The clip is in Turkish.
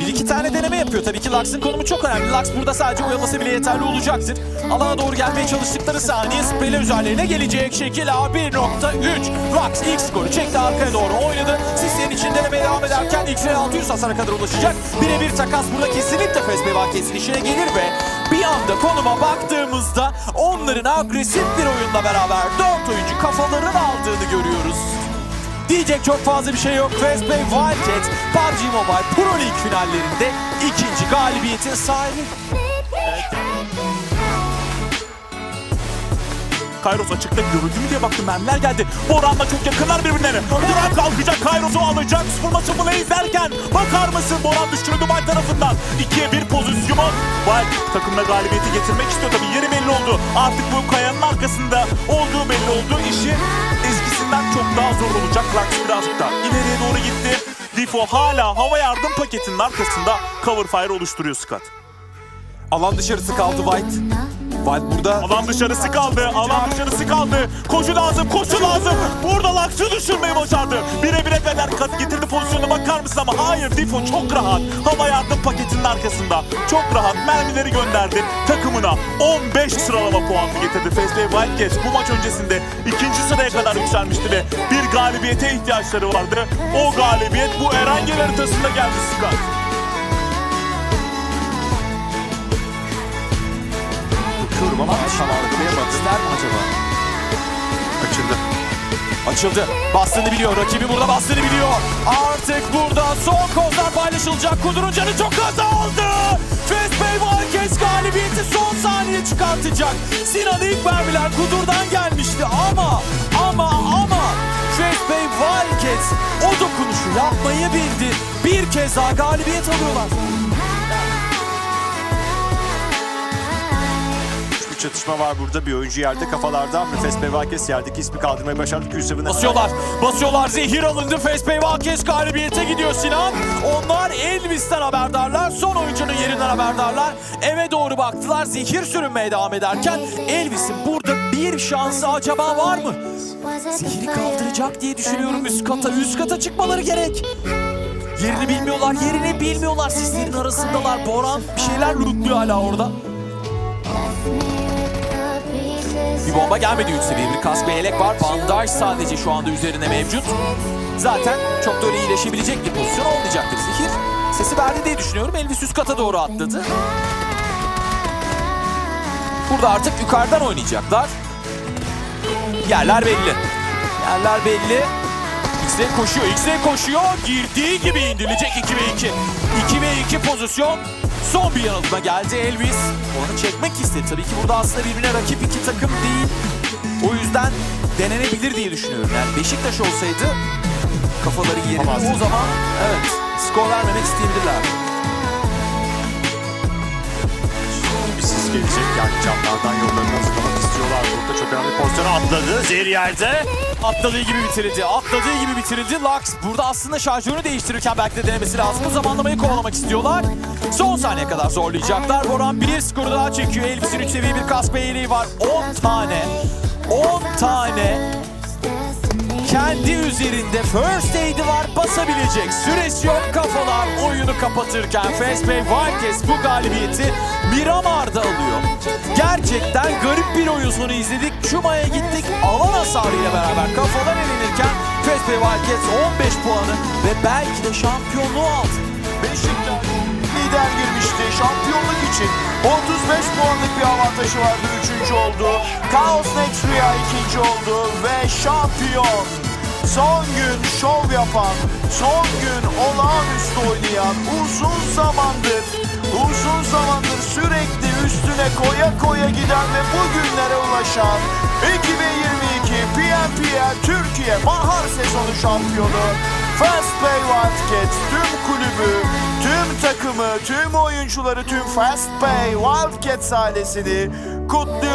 Bir iki tane deneme yapıyor tabii ki Lux'ın konumu çok önemli. Lux burada sadece oyalaması bile yeterli olacaktır. Alana doğru gelmeye çalıştıkları saniye spreyle üzerlerine gelecek şekil A1.3. Lux ilk skoru çekti arkaya doğru oynadı. Sislerin için denemeye devam ederken x 600 hasara kadar ulaşacak. Birebir takas burada kesinlikle Fes Mevakesi'nin işine gelir ve bir anda konuma baktığımızda onların agresif bir oyunla beraber 4 oyuncu kafaların aldığını görüyoruz. Diyecek çok fazla bir şey yok. Fast Play Wildcats PUBG Mobile Pro League finallerinde ikinci galibiyetin sahibi. Kairos açıkta görüldü mü diye baktım mermiler geldi. Boran'la çok yakınlar birbirlerine. Boran kalkacak Kairos'u alacak. Vurması Blaze derken bakar mısın Boran düşürüldü Wild tarafından. 2'ye 1 pozisyonu. Wild takımına galibiyeti getirmek istiyor tabii yeri belli oldu. Artık bu kayanın arkasında olduğu belli oldu. İşi daha birazcık daha ileriye doğru gitti. Difo hala hava yardım paketinin arkasında cover fire oluşturuyor Scott. Alan dışarısı kaldı White. White burada Alan dışarısı kaldı. Alan dışarısı kaldı. Koşu lazım. Koşu lazım. Burada Lux'ı düşürmeyi başardı. Bire bire kadar kat getirdi pozisyonuna bakar mısın ama hayır Difo çok rahat. Hava yardım paketinin arkasında. Çok rahat mermileri gönderdi. Takımına 15 sıralama puanı getirdi. Fesbey Wildcats bu maç öncesinde ikinci sıraya kadar yükselmişti ve bir galibiyete ihtiyaçları vardı. O galibiyet bu Erangel haritasında geldi Scott. bakıyorum ama tamamlayamadı. İster mi acaba? Açıldı. Açıldı. Bastığını biliyor. Rakibi burada bastığını biliyor. Artık burada son kozlar paylaşılacak. Kudur'un canı çok azaldı. Fast Bay Wildcats galibiyeti son saniye çıkartacak. Sinan ilk mermiler yapmayı bildi. Bir kez daha galibiyet alıyorlar. Çatışma var burada. Bir oyuncu yerde kafalarda. Nefes Bevakes yerdeki ismi kaldırmayı başardı. Kürsevine Basıyorlar. Basıyorlar. Zehir alındı. Fespey Valkes galibiyete gidiyor Sinan. Onlar Elvis'ten haberdarlar. Son oyuncunun yerinden haberdarlar. Eve doğru baktılar. Zehir sürünmeye devam ederken Elvis'in burada bir şansı acaba var mı? Zehri kaldıracak diye düşünüyorum üst kata. Üst kata çıkmaları gerek. Yerini bilmiyorlar. Yerini bilmiyorlar. Sislerin arasındalar. Boran bir şeyler lootluyor hala orada. Bir bomba gelmedi 3 seviye. Bir kask ve yelek var. Bandaj sadece şu anda üzerine mevcut. Zaten çok da öyle iyileşebilecek bir pozisyon olmayacaktır Zihir. Sesi verdi diye düşünüyorum. Elvis üst kata doğru atladı. Burada artık yukarıdan oynayacaklar. Yerler belli. Yerler belli. X-Ray koşuyor. X-Ray koşuyor. Girdiği gibi indirilecek 2 ve 2. 2 ve 2 pozisyon. Son bir yanıltma geldi Elvis. Onu çekmek istedi. Tabii ki burada aslında birbirine rakip iki takım değil. O yüzden denenebilir diye düşünüyorum. Yani Beşiktaş olsaydı kafaları yerinde o zaman evet skor vermemek isteyebilirler. bir sis gelecek. Yani camlardan atladı. Zehir yerde. Atladığı gibi bitirildi. Atladığı gibi bitirildi. Lux burada aslında şarjörünü değiştirirken belki de denemesi lazım. Zamanlamayı kovalamak istiyorlar. Son saniye kadar zorlayacaklar. Boran bir skoru daha çekiyor. Elvis'in 3 seviye bir kask ve var. 10 tane. 10 tane kendi üzerinde first aid'i var basabilecek. Süresi yok kafalar oyunu kapatırken Fast Wildcats bu galibiyeti Miramar'da alıyor. Gerçekten garip bir oyun sonu izledik. Çuma'ya gittik. Alan hasarıyla beraber kafalar elenirken Fast Wildcats 15 puanı ve belki de şampiyonluğu aldı. Beşiktaş lider girmişti. Şampiyonluk için 35 puanlık bir avantajı vardı. Üçüncü oldu. Chaos Next Rüya ikinci oldu şampiyon. Son gün şov yapan, son gün olağanüstü oynayan, uzun zamandır, uzun zamandır sürekli üstüne koya koya giden ve bugünlere ulaşan 2022 PNPL Türkiye Bahar Sezonu şampiyonu Fast Play Wildcats tüm kulübü, tüm takımı, tüm oyuncuları, tüm Fast Play Wildcats ailesini kutluyoruz.